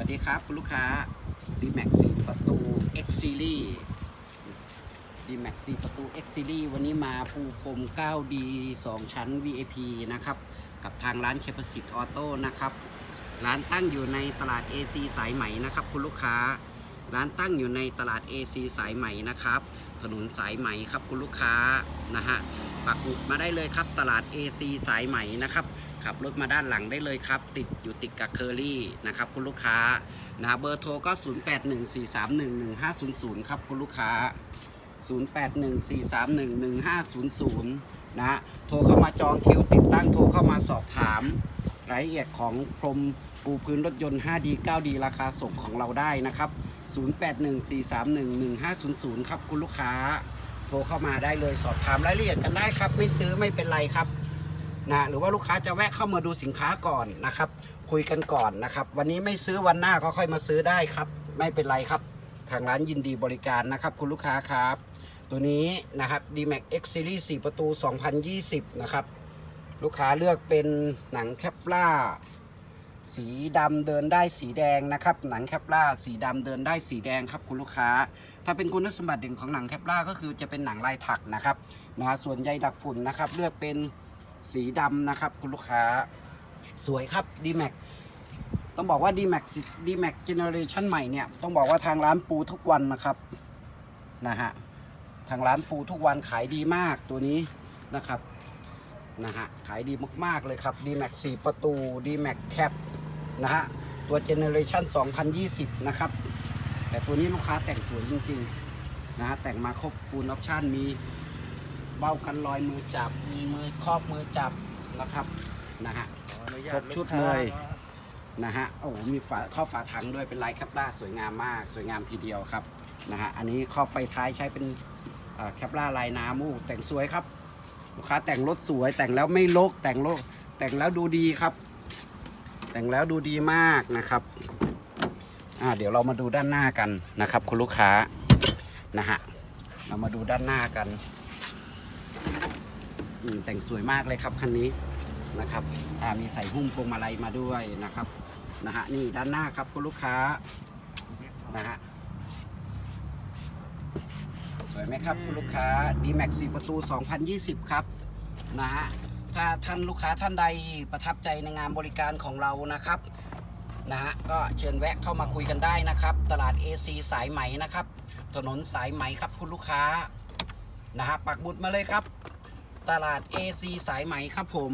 วัสดีครับ คุณลูกค้า d m a x 4ประตู X Series d m a x 4ประตู X Series วันนี้มาปูพรม 9D 2 ชั้น VIP นะครับ กับทางร้านเชฟสิทธิ์ออโต้นะครับ ร้านตั้งอยู่ในตลาด AC สายไหมนะครับ คุณลูกค้า ร้านตั้งอยู่ในตลาด AC สายไหมนะครับ ถนนสายไหมครับคุณลูกค้านะฮะปักหมุดมาได้เลยครับตลาด AC สายไหมนะครับ ขับรถมาด้านหลังได้เลยครับ ติดอยู่ติดกับเคอรี่นะครับคุณลูกค้านะเบอร์โทรก็ 0814311500 ครับคุณลูกค้า 0814311500 นะ โทรเข้ามาจองคิวติดตั้งโทรเข้ามาสอบถามรายละเอียดของพรมปูพื้นรถยนต์ 5D 9D ราคาส่งของเราได้นะครับ 0814311500 ครับคุณลูกค้า โทรเข้ามาได้เลยสอบถามรายละเอียดกันได้ครับ ไม่ซื้อไม่เป็นไรครับ นะหรือว่าลูกค้าจะแวะเข้ามาดูสินค้าก่อนนะครับ คุยกันก่อนนะครับ วันนี้ไม่ซื้อวันหน้าก็ค่อยมาซื้อได้ครับ ไม่เป็นไรครับ ทางร้านยินดีบริการนะครับ คุณลูกค้าครับ ตัวนี้นะครับ D-Max X Series 4 ประตู 2020 นะครับ ลูกค้าเลือกเป็นหนังแคปล่าสีดำเดินได้สีแดงนะครับ หนังแคปล่าสีดำเดินได้สีแดงครับ คุณลูกค้า ถ้าเป็นคุณสมบัติเด่นของหนังแคปล่าก็คือจะเป็นหนังลายถักนะครับนะส่วนใยดักฝุ่นนะครับ เลือกเป็น สีดำนะครับ คุณลูกค้าสวยครับ D-Max ต้องบอกว่า D-Max D-Max Generation ใหม่เนี่ย ต้องบอกว่าทางร้านปูทุกวันนะครับนะฮะทางร้านปูทุกวันขายดีมากตัวนี้นะครับนะฮะขายดีมาก ๆ เลยครับ D-Max 4 ประตู D-Max Cap นะฮะตัว Generation 2020 นะครับ แต่ตัวนี้ลูกค้าแต่งสวยจริง ๆ นะฮะแต่งมาครบ Full Option มี เบ้ากันรอยมือจับ มีมือครอบมือจับนะครับนะฮะครบชุดเลยนะฮะโอ้โหมีฝาครอบฝาถังด้วยเป็นลายแคปล่าสวยงามมาก สวยงามทีเดียวครับนะฮะอันนี้ครอบไฟท้ายใช้เป็นเอ่อแคปล่าลายน้ำอู้แต่งสวยครับลูกค้าแต่งรถสวยแต่งแล้วไม่ลกแต่งรถแต่งแล้วดูดีครับ แต่งแล้วดูดีมากนะครับอ่าเดี๋ยวเรามาดูด้านหน้ากันนะครับ คุณลูกค้านะฮะเรามาดูด้านหน้ากันอืม แต่งสวยมากเลยครับคันนี้นะครับมีใส่หุ้มพวงมาลัยมาด้วยนะครับนะฮะนี่ด้านหน้าครับคุณลูกค้านะฮะสวยไหมครับคุณลูกค้า D-Max 4ประตู 2020 ครับนะฮะถ้าท่านลูกค้าท่านใดประทับใจในงานบริการของเรานะครับนะฮะก็เชิญแวะเข้ามาคุยกันได้นะครับ ตลาด AC สายไหมนะครับ ถนนสายไหมครับคุณลูกค้านะฮะปักบุดมาเลยครับ ตลาด AC สายไหมครับผม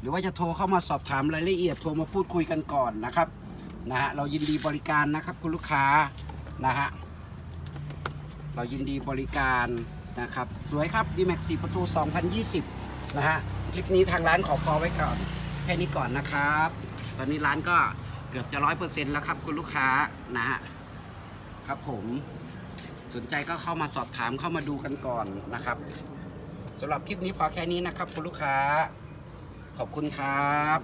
หรือว่าจะโทรเข้ามาสอบถามรายละเอียดโทรมาพูดคุยกันก่อนนะครับนะฮะเรายินดีบริการนะครับคุณลูกค้านะฮะเรายินดีบริการนะครับสวยครับ D-Max 4ประตู 2020 นะฮะคลิปนี้ทางร้านขอพอไว้ก่อนแค่นี้ก่อนนะครับ ตอนนี้ร้านก็เกือบจะร้อยเปอร์เซ็นต์แล้วครับคุณลูกค้านะฮะครับผมสนใจก็เข้ามาสอบถามเข้ามาดูกันก่อนนะครับ สำหรับคลิปนี้พอแค่นี้นะครับคุณลูกค้า ขอบคุณครับ